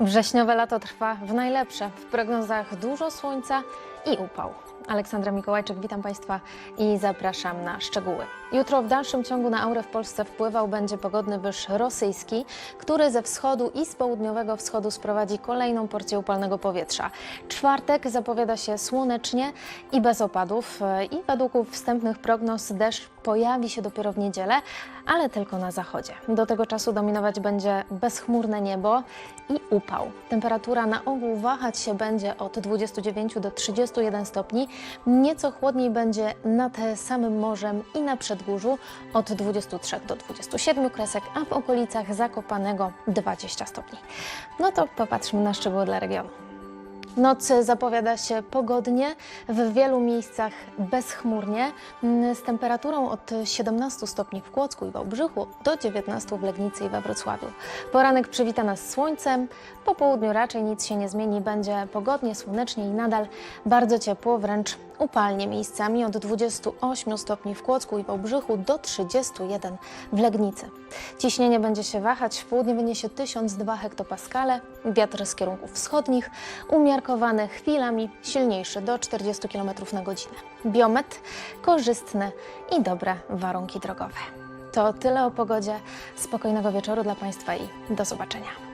Wrześniowe lato trwa w najlepsze. W prognozach dużo słońca i upał. Aleksandra Mikołajczyk, witam Państwa i zapraszam na szczegóły. Jutro w dalszym ciągu na aurę w Polsce wpływał będzie pogodny wyż rosyjski, który ze wschodu i z południowego wschodu sprowadzi kolejną porcję upalnego powietrza. Czwartek zapowiada się słonecznie i bez opadów i według wstępnych prognoz deszcz pojawi się dopiero w niedzielę, ale tylko na zachodzie. Do tego czasu dominować będzie bezchmurne niebo i upał. Temperatura na ogół wahać się będzie od 29 do 31 stopni. Nieco chłodniej będzie nad samym morzem i na przedgórzu od 23 do 27 kresek, a w okolicach Zakopanego 20 stopni. No to popatrzmy na szczegóły dla regionu. Noc zapowiada się pogodnie, w wielu miejscach bezchmurnie, z temperaturą od 17 stopni w Kłodzku i Wałbrzychu do 19 w Legnicy i we Wrocławiu. Poranek przywita nas słońcem, po południu raczej nic się nie zmieni, będzie pogodnie, słonecznie i nadal bardzo ciepło, wręcz upalnie miejscami od 28 stopni w Kłodzku i Wałbrzychu do 31 w Legnicy. Ciśnienie będzie się wahać, w południe wyniesie 1002 hektopaskale, wiatr z kierunków wschodnich, umiarkowany chwilami, silniejszy do 40 km na godzinę. Biometr korzystny i dobre warunki drogowe. To tyle o pogodzie. Spokojnego wieczoru dla Państwa i do zobaczenia.